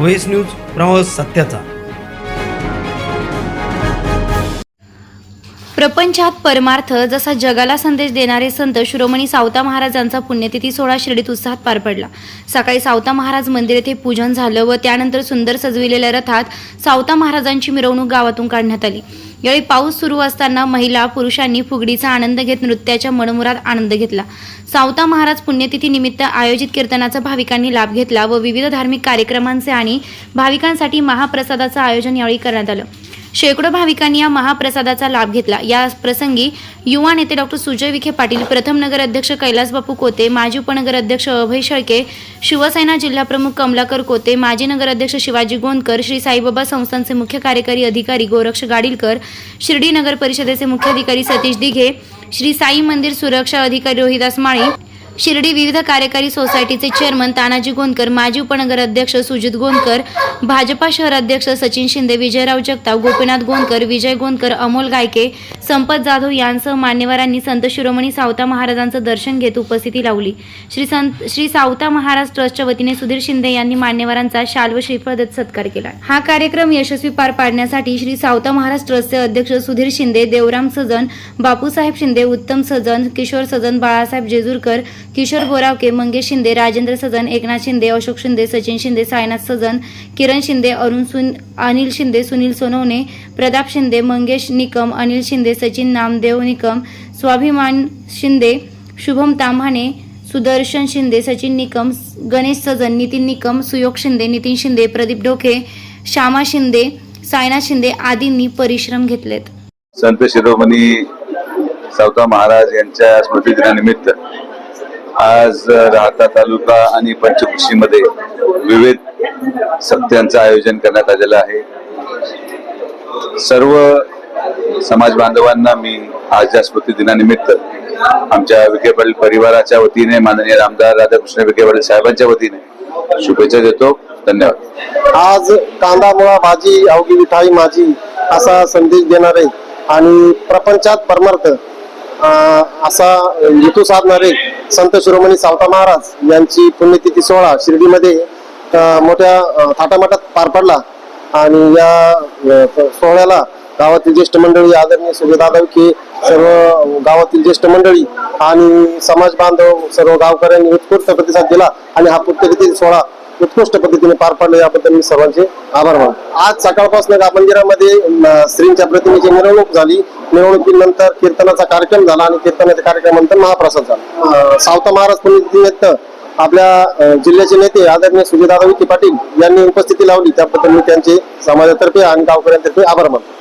Voice news प्रवास सत्याचा. प्रपंचात परमार्थ जसा जगाला संदेश देणारे संत शिरोमणी सावता महाराजांचा पुण्यतिथी सोहळा शिर्डीत उत्साहात पार पडला. सकाळी सावता महाराज मंदिर येथे पूजन झालं व त्यानंतर सुंदर सजविलेल्या रथात सावता महाराजांची मिरवणूक गावातून काढण्यात आली. यावेळी पाऊस सुरू असताना महिला पुरुषांनी फुगडीचा आनंद घेत नृत्याच्या मनमुरात आनंद घेतला. सावता महाराज पुण्यतिथी निमित्त आयोजित कीर्तनाचा भाविकांनी लाभ घेतला व विविध धार्मिक कार्यक्रमांचे आणि भाविकांसाठी महाप्रसादाचं आयोजन यावेळी करण्यात आलं. शेकडो भाविकांनी या महाप्रसादाचा लाभ घेतला. या प्रसंगी युवा नेते डॉक्टर सुजय विखे पाटील प्रथम नगर अध्यक्ष कैलास बापू कोते माजी उपनगर अध्यक्ष अभय शेळके शिवसेना जिल्हाप्रमुख कमलाकर कोते माजी नगर अध्यक्ष शिवाजी गोंदकर श्री साईबाबा संस्थांचे मुख्य कार्यकारी अधिकारी गोरक्ष गाडीलकर शिर्डी नगर परिषदेचे मुख्याधिकारी सतीश दिघे श्री साई मंदिर सुरक्षा अधिकारी रोहिदास माळी शिर्डी विविध कार्यकारी सोसायटीचे चेअरमन तानाजी गोंदकर माजी उपनगर अध्यक्ष सुजित गोंदकर भाजपा शहर अध्यक्ष सचिन शिंदे विजयराव जगताप गोपीनाथ गोंदकर विजय गोंदकर अमोल गायके संपत जाधव यांसह मान्यवरांनी संत शिरोमणी सावता महाराजांचं दर्शन घेत उपस्थिती लावली. श्री संत श्री सावता महाराज ट्रस्टच्या वतीने सुधीर शिंदे यांनी मान्यवरांचा शाल व श्रीफळ देत सत्कार केला. हा कार्यक्रम यशस्वी पार पाडण्यासाठी श्री सावता महाराज ट्रस्टचे अध्यक्ष सुधीर शिंदे देवराम सजन बापूसाहेब शिंदे उत्तम सजन किशोर सजन बाळासाहेब जेजूरकर किशोर बोरावके मंगेश शिंदे राजेंद्र सजन एकनाथ शिंदे अशोक शिंदे सचिन शिंदे साईनाथ सजन किरण शिंदे अरुण सुन अनिल शिंदे सुनील सोनवणे प्रताप शिंदे मंगेश निकम अनिल शिंदे सचिन नामदेव निकम स्वाभिमान शिंदे शुभम ताम्हाणे सुदर्शन शिंदे सचिन निकम गणेश सजन नितीन निकम सुयोग शिंदे नितीन शिंदे प्रदीप डोके श्यामा शिंदे सायना शिंदे आदींनी परिश्रम घेतलेत. संत शिरोमणी सावता महाराज यांच्या स्मृतिदिनानिमित्त आज राहता तालुका आणि पंचकृषीमध्ये विविध सत्यांचं आयोजन करण्यात आलेलं आहे. सर्व समाज बांधवांना मी आज या स्मृतिदिनानिमित्त आमच्या विखे पाटील परिवाराच्या वतीने माननीय आमदार राधाकृष्ण विखे पाटील साहेबांच्या वतीने शुभेच्छा देतो. धन्यवाद. आज कांदा मुळा भाजी अवघी मिठाई माझी असा संदेश देणारे आणि प्रपंचात परमार्थ असा हेतू साधणारे संत शिरोमणी सावता महाराज यांची पुण्यतिथी सोहळा शिर्डीमध्ये मोठ्या थाटामाटात पार पडला आणि या सोहळ्याला गावातील ज्येष्ठ मंडळी आदरणीय सुभेदादा विखे सर्व गावातील ज्येष्ठ मंडळी आणि समाज बांधव सर्व गावकऱ्यांनी उत्कृष्ट प्रतिसाद दिला आणि हा पुण्यतिथी सोहळा उत्कृष्ट पद्धतीने पार पाडले याबद्दल मी सर्वांचे आभार मानतो. आज सकाळपासून गा मंदिरामध्ये श्रींच्या प्रतिमेची मिरवणूक झाली. मिरवणुकीनंतर कीर्तनाचा कार्यक्रम झाला आणि कीर्तनाच्या कार्यक्रमानंतर महाप्रसाद झाला. सावता महाराज पुण्यतिथीनिमित्त आपल्या जिल्ह्याचे नेते आदरणीय सुजयदादा विखे पाटील यांनी उपस्थिती लावली. त्याबद्दल मी त्यांचे समाजातर्फे आणि गावकऱ्यांतर्फे आभार मानतो.